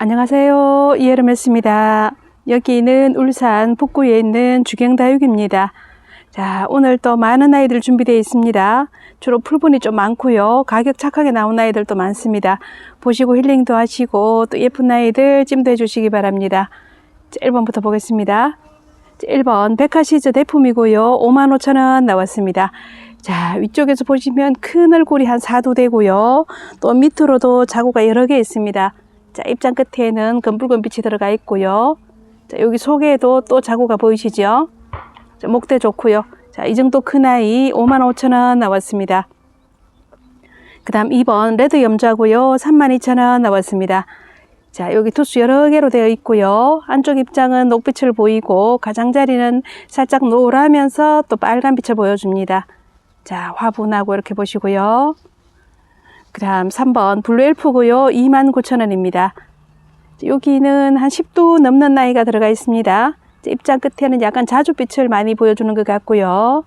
안녕하세요. 이혜름했습니다. 여기는 울산 북구에 있는 주경다육입니다. 자, 오늘 또 많은 아이들 준비되어 있습니다. 주로 풀분이 좀 많고요. 가격 착하게 나온 아이들도 많습니다. 보시고 힐링도 하시고 또 예쁜 아이들 찜도 해주시기 바랍니다. 자, 1번부터 보겠습니다. 자, 1번 백화시즈 대품이고요. 55,000원 나왔습니다. 자, 위쪽에서 보시면 큰 얼굴이 한 4도 되고요. 또 밑으로도 자구가 여러 개 있습니다. 자, 입장 끝에는 검붉은 빛이 들어가 있고요. 자, 여기 속에도 또 자구가 보이시죠? 자, 목대 좋고요. 자, 이 정도 큰 아이 55,000원 나왔습니다. 그 다음 2번 레드 염자고요. 32,000원 나왔습니다. 자, 여기 투수 여러 개로 되어 있고요. 안쪽 입장은 녹빛을 보이고 가장자리는 살짝 노라면서 또 빨간 빛을 보여줍니다. 자, 화분하고 이렇게 보시고요. 그 다음 3번 블루 엘프고요. 29,000원입니다. 여기는 한 10도 넘는 나이가 들어가 있습니다. 입장 끝에는 약간 자주빛을 많이 보여주는 것 같고요.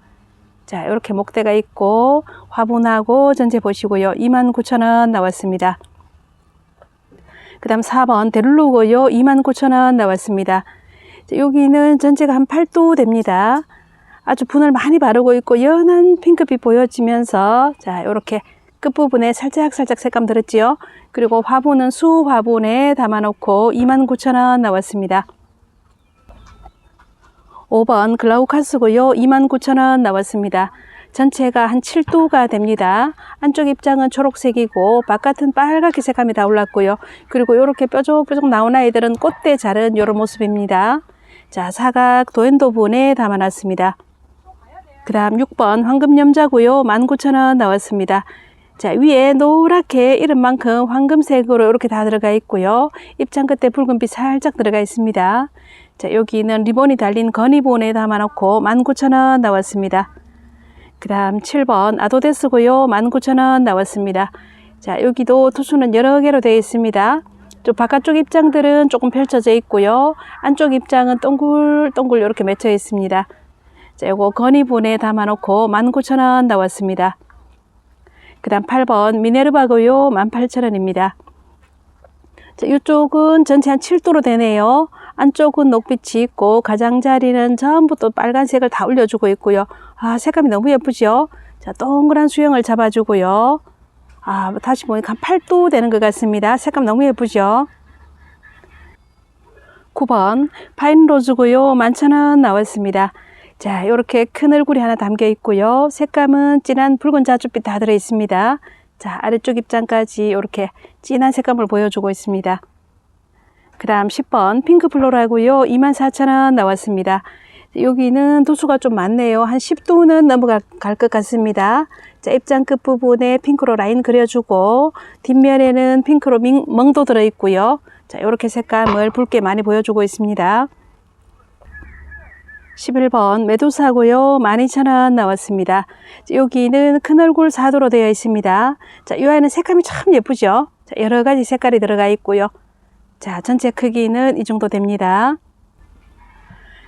자, 이렇게 목대가 있고 화분하고 전체 보시고요. 29,000원 나왔습니다. 그 다음 4번 데룰로고요. 29,000원 나왔습니다. 자, 여기는 전체가 한 8도 됩니다. 아주 분을 많이 바르고 있고 연한 핑크빛 보여지면서 자, 이렇게 끝부분에 살짝 살짝 색감 들었지요. 그리고 화분은 수 화분에 담아놓고 29,000원 나왔습니다. 5번 글라우카스고요. 29,000원 나왔습니다. 전체가 한 7도가 됩니다. 안쪽 입장은 초록색이고 바깥은 빨갛게 색감이 다 올랐고요. 그리고 이렇게 뾰족뾰족 나온 아이들은 꽃대 자른 이런 모습입니다. 자, 사각 도엔도분에 담아놨습니다. 그 다음 6번 황금염자고요. 19,000원 나왔습니다. 자, 위에 노랗게 이름만큼 황금색으로 이렇게 다 들어가 있고요. 입장 끝에 붉은빛 살짝 들어가 있습니다. 자, 여기는 리본이 달린 건이본에 담아놓고 19,000원 나왔습니다. 그 다음 7번 아도데스고요. 19,000원 나왔습니다. 자, 여기도 투수는 여러 개로 되어 있습니다. 좀 바깥쪽 입장들은 조금 펼쳐져 있고요. 안쪽 입장은 동글동글 이렇게 맺혀 있습니다. 자, 요거 건이본에 담아놓고 19,000원 나왔습니다. 그 다음 8번 미네르바고요. 18,000원입니다. 자, 이쪽은 전체 한 7도로 되네요. 안쪽은 녹빛이 있고 가장자리는 전부 또 빨간색을 다 올려주고 있고요. 아 색감이 너무 예쁘죠? 자 동그란 수영을 잡아주고요. 아 다시 보니까 한 8도 되는 것 같습니다. 색감 너무 예쁘죠? 9번 파인로즈고요. 만천원 나왔습니다. 자 이렇게 큰 얼굴이 하나 담겨 있고요. 색감은 진한 붉은 자줏빛 다 들어 있습니다. 자 아래쪽 입장까지 이렇게 진한 색감을 보여주고 있습니다. 그 다음 10번 핑크 플로라고요. 24,000원 나왔습니다. 여기는 도수가 좀 많네요. 한 10도는 넘어갈 것 같습니다. 자, 입장 끝 부분에 핑크로 라인 그려주고 뒷면에는 핑크로 밍, 멍도 들어 있고요. 자, 이렇게 색감을 붉게 많이 보여주고 있습니다. 11번 메두사고요. 12,000원 나왔습니다. 자, 여기는 큰 얼굴 사도로 되어 있습니다. 자, 이 아이는 색감이 참 예쁘죠? 자, 여러 가지 색깔이 들어가 있고요. 자, 전체 크기는 이 정도 됩니다.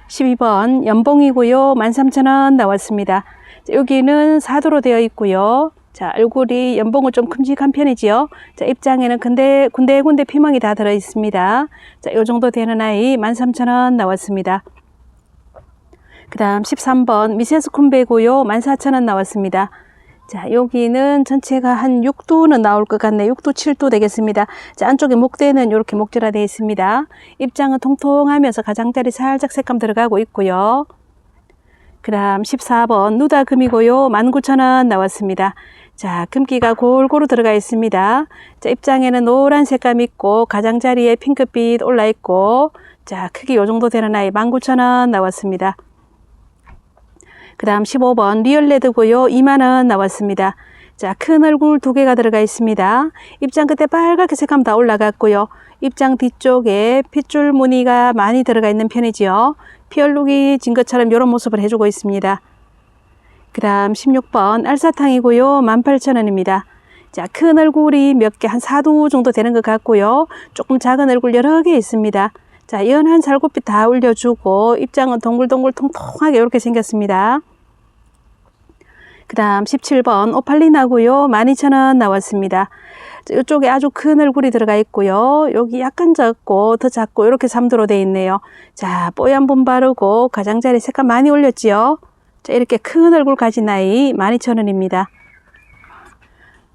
12번 연봉이고요. 13,000원 나왔습니다. 자, 여기는 사도로 되어 있고요. 자, 얼굴이 연봉은 좀 큼직한 편이지요. 자, 입장에는 근데 군데군데 피멍이 다 들어 있습니다. 자, 요 정도 되는 아이 13,000원 나왔습니다. 그 다음 13번 미세스 콤베고요. 14,000원 나왔습니다. 자, 여기는 전체가 한 6도는 나올 것 같네. 6도, 7도 되겠습니다. 자, 안쪽에 목대는 이렇게 목재라 되어 있습니다. 입장은 통통하면서 가장자리 살짝 색감 들어가고 있고요. 그 다음 14번 누다 금이고요. 19,000원 나왔습니다. 자, 금기가 골고루 들어가 있습니다. 자, 입장에는 노란 색감 있고 가장자리에 핑크빛 올라 있고 자, 크기 요 정도 되는 아이 19,000원 나왔습니다. 그 다음 15번 리얼레드 고요. 2만원 나왔습니다. 자, 큰 얼굴 두 개가 들어가 있습니다. 입장 끝에 빨갛게 색감 다 올라갔고요. 입장 뒤쪽에 핏줄 무늬가 많이 들어가 있는 편이지요. 피얼룩이 진 것처럼 이런 모습을 해주고 있습니다. 그 다음 16번 알사탕이고요. 18,000원입니다. 자, 큰 얼굴이 몇 개, 한 4도 정도 되는 것 같고요. 조금 작은 얼굴 여러 개 있습니다. 자, 연한 살구빛 다 올려주고 입장은 동글동글 통통하게 이렇게 생겼습니다. 그 다음 17번 오팔리나고요. 12,000원 나왔습니다. 자, 이쪽에 아주 큰 얼굴이 들어가 있고요. 여기 약간 작고 더 작고 이렇게 3도로 되어 있네요. 자, 뽀얀 분 바르고 가장자리 색깔 많이 올렸지요. 자, 이렇게 큰 얼굴 가진 아이 12,000원입니다.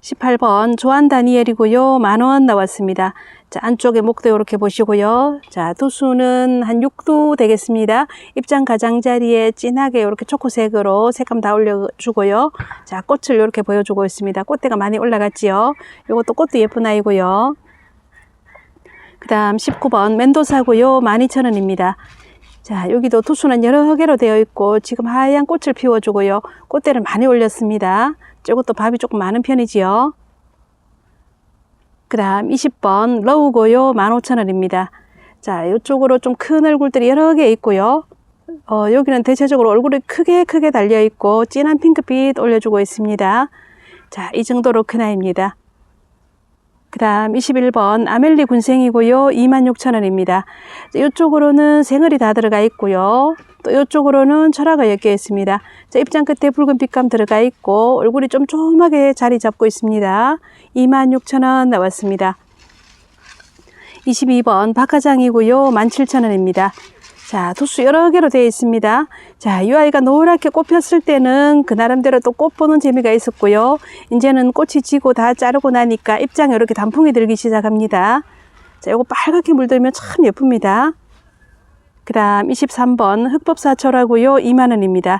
18번 조한 다니엘이고요. 만원 나왔습니다. 자, 안쪽에 목도 이렇게 보시고요. 자, 두수는 한 6도 되겠습니다. 입장 가장자리에 진하게 이렇게 초코색으로 색감 다 올려주고요. 자, 꽃을 이렇게 보여주고 있습니다. 꽃대가 많이 올라갔지요. 이것도 꽃도 예쁜 아이고요. 그 다음 19번 멘도사고요. 12,000원입니다. 자, 여기도 투수는 여러 개로 되어 있고 지금 하얀 꽃을 피워주고요. 꽃대를 많이 올렸습니다. 이것도 밥이 조금 많은 편이지요. 그 다음 20번 러우고요. 15,000원입니다. 자, 이쪽으로 좀 큰 얼굴들이 여러 개 있고요. 어, 여기는 대체적으로 얼굴이 크게 크게 달려 있고 진한 핑크빛 올려주고 있습니다. 자, 이 정도로 큰 아이입니다. 그 다음 21번 아멜리 군생이고요. 26,000원입니다. 이쪽으로는 생얼이 다 들어가 있고요. 또 이쪽으로는 철화가 엮여 있습니다. 자, 입장 끝에 붉은 빛감 들어가 있고 얼굴이 좀 조그맣게 자리 잡고 있습니다. 26,000원 나왔습니다. 22번 박하장이고요. 17,000원입니다. 자, 도수 여러 개로 되어 있습니다. 자, 이 아이가 노랗게 꽃 폈을 때는 그 나름대로 또 꽃 보는 재미가 있었고요. 이제는 꽃이 지고 다 자르고 나니까 입장에 이렇게 단풍이 들기 시작합니다. 자, 요거 빨갛게 물들면 참 예쁩니다. 그 다음 23번 흑법사철하고요. 2만원입니다.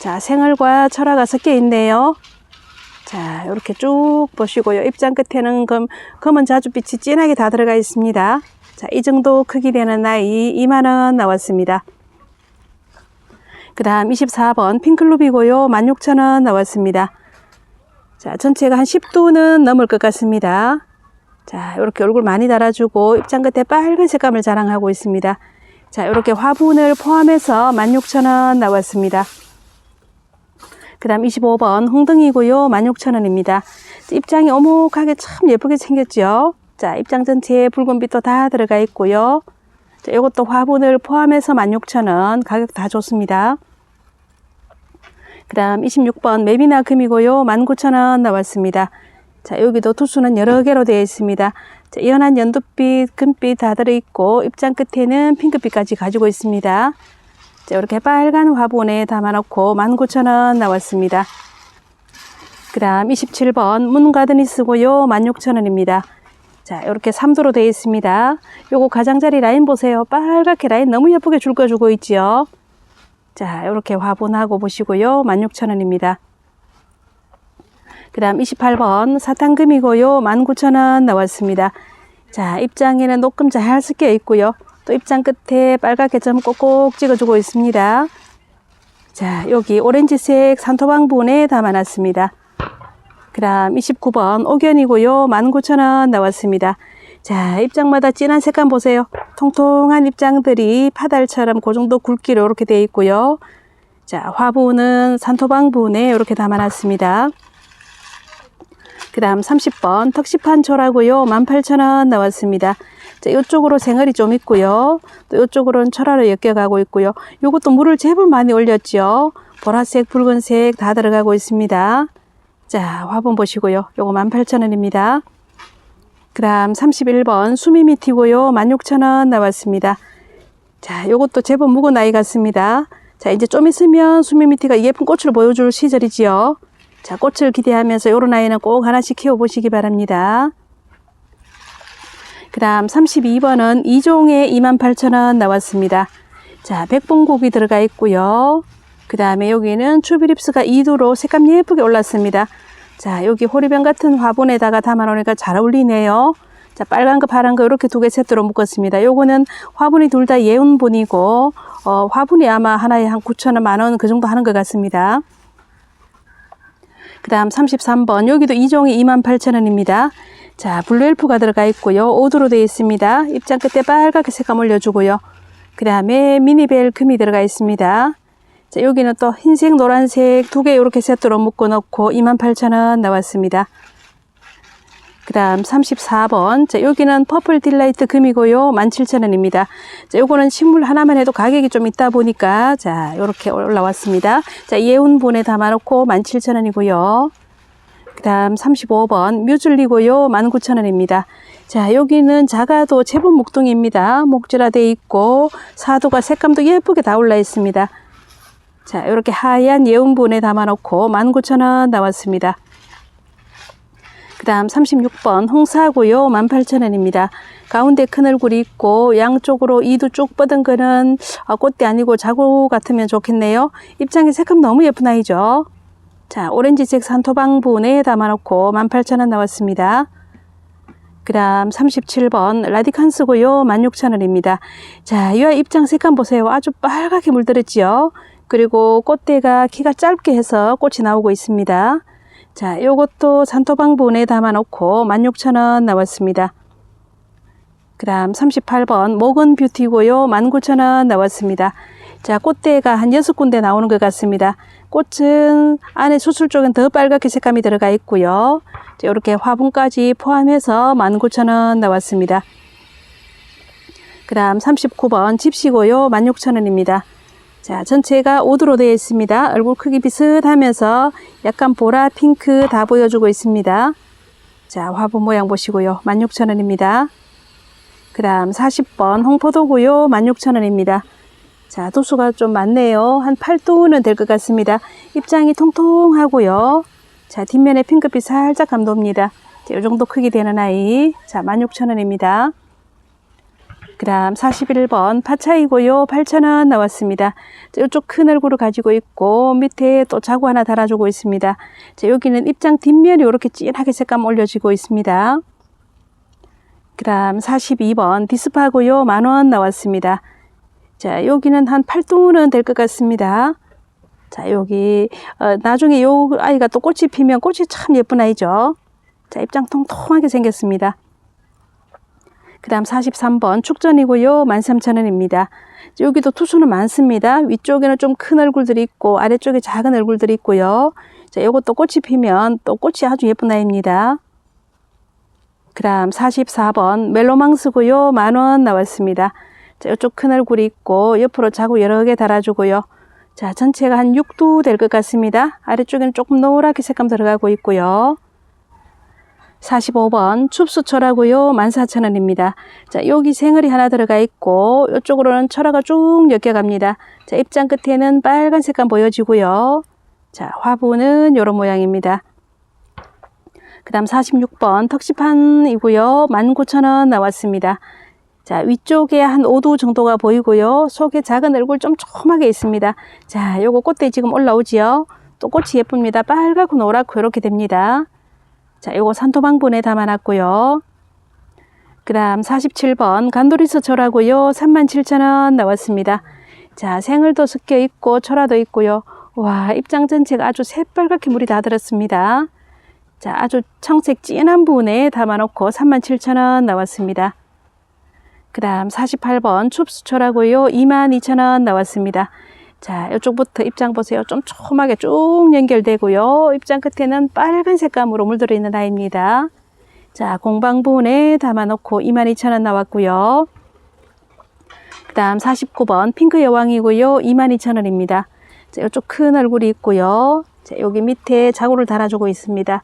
자, 생얼과 철화가 섞여 있네요. 자, 이렇게 쭉 보시고요. 입장 끝에는 검, 검은 자주빛이 진하게 다 들어가 있습니다. 자, 이 정도 크기 되는 아이 2만원 나왔습니다. 그 다음 24번 핑클루비고요. 16,000원 나왔습니다. 자, 전체가 한 10도는 넘을 것 같습니다. 자, 이렇게 얼굴 많이 달아주고 입장 끝에 빨간 색감을 자랑하고 있습니다. 자, 이렇게 화분을 포함해서 16,000원 나왔습니다. 그 다음 25번 홍등이고요. 16,000원입니다. 입장이 오목하게 참 예쁘게 생겼죠. 자, 입장 전체에 붉은빛도 다 들어가 있고요. 자, 이것도 화분을 포함해서 16,000원. 가격 다 좋습니다. 그 다음 26번 매비나 금이고요. 19,000원 나왔습니다. 자, 여기도 투수는 여러 개로 되어 있습니다. 자, 연한 연두빛, 금빛 다 들어있고, 입장 끝에는 핑크빛까지 가지고 있습니다. 자, 이렇게 빨간 화분에 담아놓고 19,000원 나왔습니다. 그 다음 27번 문가드니스고요. 16,000원입니다. 자, 이렇게 3도로 되어 있습니다. 요거 가장자리 라인 보세요. 빨갛게 라인 너무 예쁘게 줄거주고 있지요. 자, 이렇게 화분하고 보시고요. 16,000원입니다. 그 다음 28번 사탕금이고요. 19,000원 나왔습니다. 자, 입장에는 녹금 잘 섞여 있고요. 또 입장 끝에 빨갛게 점 꼭꼭 찍어주고 있습니다. 자, 여기 오렌지색 산토방분에 담아놨습니다. 그 다음 29번 옥연이고요. 19,000원 나왔습니다. 자, 입장마다 진한 색감 보세요. 통통한 입장들이 파달처럼 그 정도 굵기로 이렇게 되어 있고요. 자, 화분은 산토방분에 이렇게 담아놨습니다. 그 다음 30번 턱시판 초라고요. 18,000원 나왔습니다. 자, 이쪽으로 생얼이 좀 있고요. 또 이쪽으로는 철화로 엮여가고 있고요. 요것도 물을 제법 많이 올렸죠. 보라색, 붉은색 다 들어가고 있습니다. 자, 화분 보시고요. 요거 18,000원입니다. 그 다음 31번 수미미티고요. 16,000원 나왔습니다. 자, 요것도 제법 묵은 아이 같습니다. 자, 이제 좀 있으면 수미미티가 예쁜 꽃을 보여줄 시절이지요. 자, 꽃을 기대하면서 요런 아이는 꼭 하나씩 키워보시기 바랍니다. 그 다음 32번은 이종에 28,000원 나왔습니다. 자, 백봉고기 들어가 있고요. 그 다음에 여기는 추비립스가 2도로 색감 예쁘게 올랐습니다. 자, 여기 호리병 같은 화분에다가 담아놓으니까 잘 어울리네요. 자, 빨간 거, 파란 거 이렇게 두 개 세트로 묶었습니다. 요거는 화분이 둘 다 예운분이고, 어, 화분이 아마 하나에 한 9,000원, 만원 그 정도 하는 것 같습니다. 그 다음 33번. 여기도 이종이 28,000원입니다. 자, 블루엘프가 들어가 있고요. 5도로 되어 있습니다. 입장 끝에 빨갛게 색감 올려주고요. 그 다음에 미니벨 금이 들어가 있습니다. 자, 여기는 또 흰색, 노란색 두 개 이렇게 세트로 묶어 놓고 28,000원 나왔습니다. 그 다음 34번. 자, 여기는 퍼플 딜라이트 금이고요. 17,000원입니다. 자, 요거는 식물 하나만 해도 가격이 좀 있다 보니까, 자, 요렇게 올라왔습니다. 자, 예운분에 담아놓고 17,000원이고요. 그 다음 35번 뮤즐리고요. 19,000원입니다. 자, 여기는 작아도 제법 목동입니다. 목질화되어 있고, 사도가 색감도 예쁘게 다 올라 있습니다. 자, 이렇게 하얀 예온분에 담아놓고 19,000원 나왔습니다. 그 다음 36번 홍사고요. 18,000원입니다. 가운데 큰 얼굴이 있고 양쪽으로 이도 쭉 뻗은 거는 아, 꽃대 아니고 자구 같으면 좋겠네요. 입장이 색감 너무 예쁜 아이죠. 자, 오렌지색 산토방분에 담아놓고 18,000원 나왔습니다. 그 다음 37번 라디칸스고요. 16,000원입니다. 자, 이 아이 입장 색감 보세요. 아주 빨갛게 물들었지요. 그리고 꽃대가 키가 짧게 해서 꽃이 나오고 있습니다. 자, 요것도 산토방분에 담아놓고 16,000원 나왔습니다. 그 다음 38번 목은 뷰티고요. 19,000원 나왔습니다. 자, 꽃대가 한 6군데 나오는 것 같습니다. 꽃은 안에 수술 쪽엔 더 빨갛게 색감이 들어가 있고요. 자, 이렇게 화분까지 포함해서 19,000원 나왔습니다. 그 다음 39번 집시고요. 16,000원입니다. 자, 전체가 오드로 되어 있습니다. 얼굴 크기 비슷하면서 약간 보라, 핑크 다 보여주고 있습니다. 자, 화분 모양 보시고요. 16,000원입니다. 그 다음 40번 홍포도고요. 16,000원입니다. 자, 도수가 좀 많네요. 한 8도는 될 것 같습니다. 입장이 통통하고요. 자, 뒷면에 핑크빛 살짝 감돕니다. 자, 이 정도 크기 되는 아이. 자, 16,000원입니다. 그 다음 41번 파차이고요. 8,000원 나왔습니다. 자, 이쪽 큰 얼굴을 가지고 있고 밑에 또 자구 하나 달아주고 있습니다. 자, 여기는 입장 뒷면이 이렇게 진하게 색감 올려지고 있습니다. 그 다음 42번 디스파고요. 만원 나왔습니다. 자, 여기는 한 8도는 될것 같습니다. 자, 여기, 어, 나중에 요 아이가 또 꽃이 피면 꽃이 참 예쁜 아이죠. 자, 입장 통통하게 생겼습니다. 그 다음 43번 축전이고요. 13,000원입니다. 여기도 투수는 많습니다. 위쪽에는 좀 큰 얼굴들이 있고 아래쪽에 작은 얼굴들이 있고요. 자, 요것도 꽃이 피면 또 꽃이 아주 예쁜 아이입니다. 그 다음 44번 멜로망스고요. 만원 나왔습니다. 자, 이쪽 큰 얼굴이 있고 옆으로 자구 여러 개 달아주고요. 자, 전체가 한 6도 될 것 같습니다. 아래쪽에는 조금 노랗게 색감 들어가고 있고요. 45번 춥수철하고요. 14,000원입니다. 자, 여기 생얼이 하나 들어가 있고 이쪽으로는 철화가 쭉 엮여 갑니다. 자, 입장 끝에는 빨간 색감 보여지고요. 자, 화분은 이런 모양입니다. 그 다음 46번 턱시판이고요. 19,000원 나왔습니다. 자, 위쪽에 한 5도 정도가 보이고요. 속에 작은 얼굴 좀 조그맣게 있습니다. 자, 요거 꽃대 지금 올라오지요. 또 꽃이 예쁩니다. 빨갛고 노랗고 이렇게 됩니다. 자, 요거 산토방분에 담아놨고요. 그 다음 47번 간도리스 철하고요. 37,000원 나왔습니다. 자, 생을도 섞여 있고 철화도 있고요. 와, 입장 전체가 아주 새빨갛게 물이 다 들었습니다. 자, 아주 청색 진한 부분에 담아놓고 37,000원 나왔습니다. 그 다음 48번 춥수철하고요. 22,000원 나왔습니다. 자, 이쪽부터 입장 보세요. 좀 촘하게 쭉 연결되고요. 입장 끝에는 빨간 색감으로 물들어 있는 아이입니다. 자, 공방 부분에 담아놓고 22,000원 나왔고요. 그 다음 49번 핑크 여왕이고요. 22,000원입니다. 자, 이쪽 큰 얼굴이 있고요. 자, 여기 밑에 자구를 달아주고 있습니다.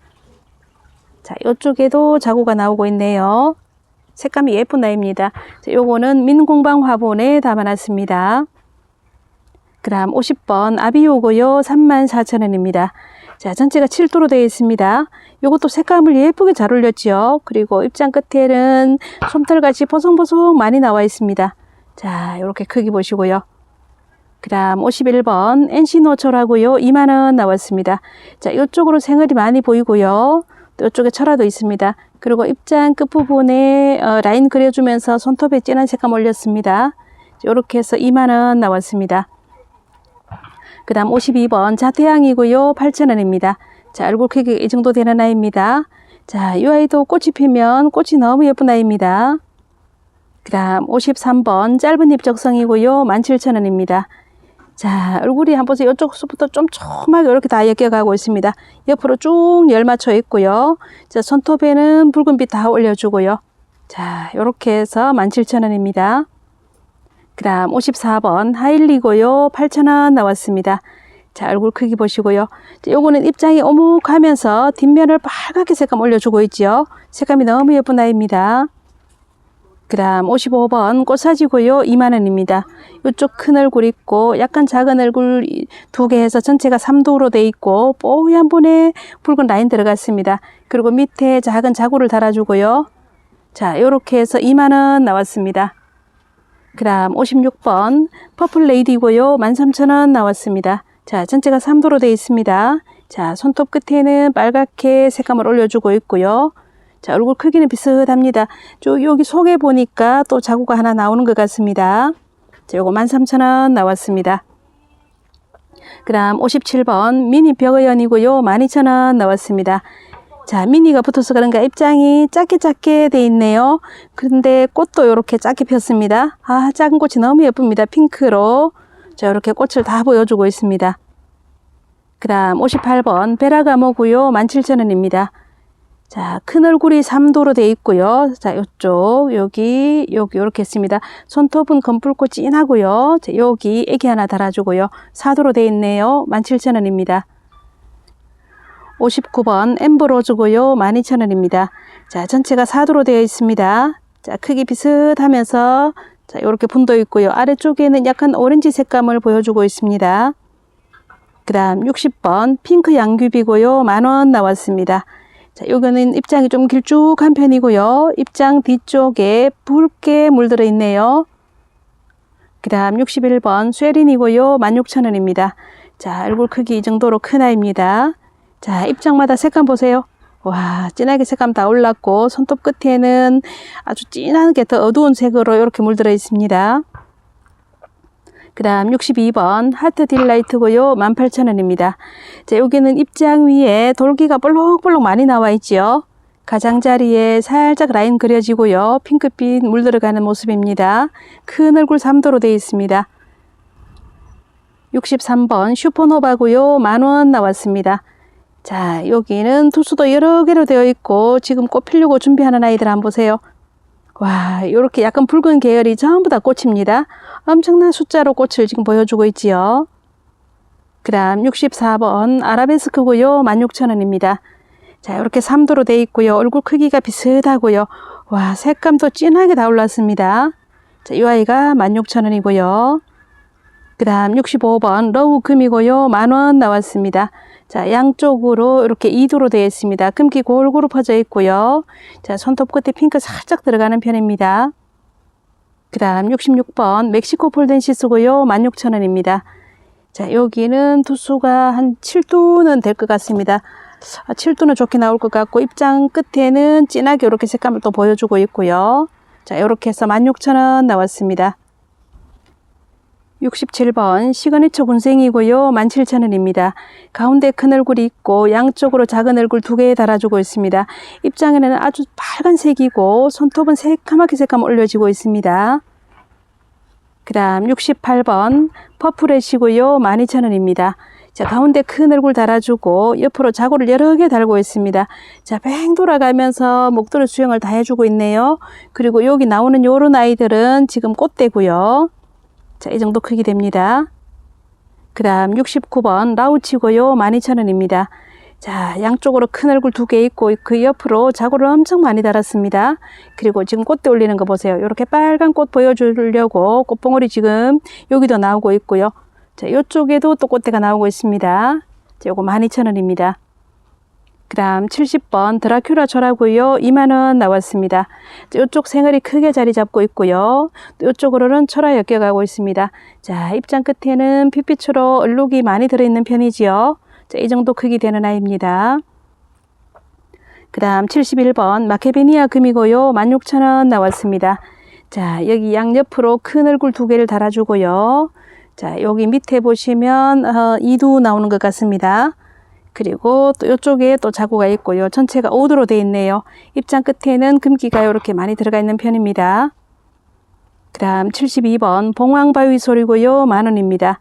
자, 이쪽에도 자구가 나오고 있네요. 색감이 예쁜 아이입니다. 자, 요거는 민공방 화분에 담아놨습니다. 그 다음 50번 아비오고요. 34,000원입니다. 자, 전체가 7도로 되어 있습니다. 요것도 색감을 예쁘게 잘 올렸죠. 그리고 입장 끝에는 솜털같이 보송보송 많이 나와 있습니다. 자, 이렇게 크기 보시고요. 그 다음 51번 NC노철하고요. 2만원 나왔습니다. 자, 이쪽으로 생얼이 많이 보이고요. 또 이쪽에 철화도 있습니다. 그리고 입장 끝부분에 어, 라인 그려주면서 손톱에 진한 색감 올렸습니다. 이렇게 해서 2만원 나왔습니다. 그 다음 52번 자태양이고요. 8,000원입니다. 자, 얼굴 크기 이 정도 되는 아이입니다. 자, 이 아이도 꽃이 피면 꽃이 너무 예쁜 아이입니다. 그 다음 53번 짧은 잎 적성이고요. 17,000원입니다. 자, 얼굴이 한번 보세요. 이쪽 수부터 좀 촘하게 이렇게 다 엮여가고 있습니다. 옆으로 쭉 열 맞춰 있고요. 자, 손톱에는 붉은빛 다 올려주고요. 자, 이렇게 해서 17,000원입니다. 그 다음 54번 하일리고요. 8,000원 나왔습니다. 자, 얼굴 크기 보시고요. 자, 요거는 입장이 오목하면서 뒷면을 빨갛게 색감 올려주고 있지요. 색감이 너무 예쁜 아이입니다. 그 다음 55번 꽃사지고요. 2만원입니다. 이쪽 큰 얼굴 있고 약간 작은 얼굴 두 개 해서 전체가 3도로 돼 있고 뽀얀 분에 붉은 라인 들어갔습니다. 그리고 밑에 작은 자구를 달아주고요. 자, 요렇게 해서 2만원 나왔습니다. 그 다음 56번 퍼플 레이디고요. 13,000원 나왔습니다. 자, 전체가 3도로 되어 있습니다. 자, 손톱 끝에는 빨갛게 색감을 올려주고 있고요. 자, 얼굴 크기는 비슷합니다. 저 여기 속에 보니까 또 자구가 하나 나오는 것 같습니다. 자, 요거 13,000원 나왔습니다. 그 다음 57번 미니 벽의연이고요. 12,000원 나왔습니다. 자, 미니가 붙어서 그런가 입장이 작게 작게 돼 있네요. 그런데 꽃도 이렇게 작게 폈습니다. 아, 작은 꽃이 너무 예쁩니다. 핑크로. 자, 이렇게 꽃을 다 보여주고 있습니다. 그 다음 58번 베라가모고요. 17,000원입니다. 자, 큰 얼굴이 3도로 돼 있고요. 자, 요쪽, 여기, 여기, 이렇게 했습니다. 손톱은 검붉고 진하고요. 자, 여기 애기 하나 달아주고요. 4도로 돼 있네요. 17,000원입니다. 59번 엠브로즈고요. 12,000원입니다. 자, 전체가 4도로 되어 있습니다. 자, 크기 비슷하면서 자, 이렇게 분도 있고요. 아래쪽에는 약간 오렌지 색감을 보여주고 있습니다. 그 다음 60번 핑크 양귀비고요. 만원 나왔습니다. 자, 요거는 입장이 좀 길쭉한 편이고요. 입장 뒤쪽에 붉게 물들어 있네요. 그 다음 61번 쇠린이고요. 16,000원입니다. 자, 얼굴 크기 이 정도로 큰 아이입니다. 자, 입장마다 색감 보세요. 와, 진하게 색감 다 올랐고, 손톱 끝에는 아주 진하게 더 어두운 색으로 이렇게 물들어 있습니다. 그 다음 62번 하트 딜라이트고요. 18,000원입니다. 자, 여기는 입장 위에 돌기가 볼록볼록 많이 나와 있지요. 가장자리에 살짝 라인 그려지고요. 핑크빛 물들어가는 모습입니다. 큰 얼굴 3도로 되어 있습니다. 63번 슈퍼노바고요. 만원 나왔습니다. 자, 여기는 투수도 여러 개로 되어 있고 지금 꽃 피려고 준비하는 아이들 한번 보세요. 와, 이렇게 약간 붉은 계열이 전부 다 꽃입니다. 엄청난 숫자로 꽃을 지금 보여주고 있지요. 그 다음 64번 아라베스크고요. 16,000원입니다. 자, 이렇게 3도로 되어 있고요. 얼굴 크기가 비슷하고요. 와, 색감도 진하게 다 올랐습니다. 자, 이 아이가 16,000원이고요. 그 다음 65번 러우 금이고요. 만 원 나왔습니다. 자, 양쪽으로 이렇게 2도로 되어 있습니다. 금기 골고루 퍼져 있고요. 자, 손톱 끝에 핑크 살짝 들어가는 편입니다. 그 다음 66번 멕시코 폴덴시스고요. 16,000원입니다. 자, 여기는 두수가 한 7도는 될 것 같습니다. 아, 7도는 좋게 나올 것 같고 입장 끝에는 진하게 이렇게 색감을 또 보여주고 있고요. 자, 이렇게 해서 16,000원 나왔습니다. 67번 시그니처 군생이고요. 17,000원입니다. 가운데 큰 얼굴이 있고 양쪽으로 작은 얼굴 두 개 달아주고 있습니다. 입장에는 아주 빨간색이고 손톱은 새까맣게 색감 올려지고 있습니다. 그 다음 68번 퍼플렛이고요. 12,000원입니다. 자, 가운데 큰 얼굴 달아주고 옆으로 자구를 여러 개 달고 있습니다. 자, 뱅 돌아가면서 목도리 수영을 다 해주고 있네요. 그리고 여기 나오는 요런 아이들은 지금 꽃대고요. 자, 이 정도 크기 됩니다. 그 다음 69번 라우치고요. 12,000원입니다. 자, 양쪽으로 큰 얼굴 두 개 있고 그 옆으로 자구를 엄청 많이 달았습니다. 그리고 지금 꽃대 올리는 거 보세요. 이렇게 빨간 꽃 보여주려고 꽃봉오리 지금 여기도 나오고 있고요. 자, 이쪽에도 또 꽃대가 나오고 있습니다. 자, 요거 12,000원입니다. 그 다음 70번 드라큘라 철하고요. 2만원 나왔습니다. 이쪽 생얼이 크게 자리 잡고 있고요. 이쪽으로는 철화 엮여가고 있습니다. 자, 입장 끝에는 피피초로 얼룩이 많이 들어있는 편이지요. 자, 이 정도 크기 되는 아이입니다. 그 다음 71번 마케베니아 금이고요. 16,000원 나왔습니다. 자, 여기 양옆으로 큰 얼굴 두 개를 달아주고요. 자, 여기 밑에 보시면 어, 이두 나오는 것 같습니다. 그리고 또 이쪽에 또 자구가 있고요. 전체가 5도로 되어 있네요. 입장 끝에는 금기가 이렇게 많이 들어가 있는 편입니다. 그 다음 72번 봉황바위 소리고요. 만원입니다.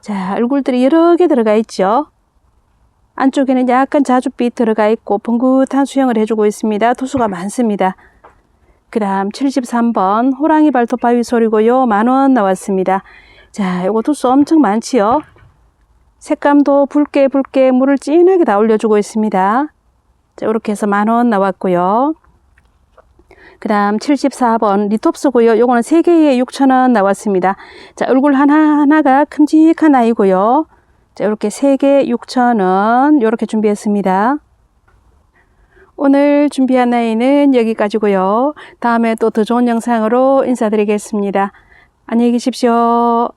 자, 얼굴들이 여러 개 들어가 있죠. 안쪽에는 약간 자줏빛 들어가 있고 벙긋한 수영을 해주고 있습니다. 투수가 많습니다. 그 다음 73번 호랑이 발톱 바위 소리고요. 만원 나왔습니다. 자, 요거 투수 엄청 많지요. 색감도 붉게 붉게 물을 진하게 다 올려주고 있습니다. 자, 이렇게 해서 만 원 나왔고요. 그 다음 74번 리톱스고요. 요거는 3개에 6,000원 나왔습니다. 자, 얼굴 하나하나가 큼직한 아이고요. 자, 이렇게 3개 6,000원 이렇게 준비했습니다. 오늘 준비한 아이는 여기까지고요. 다음에 또 더 좋은 영상으로 인사드리겠습니다. 안녕히 계십시오.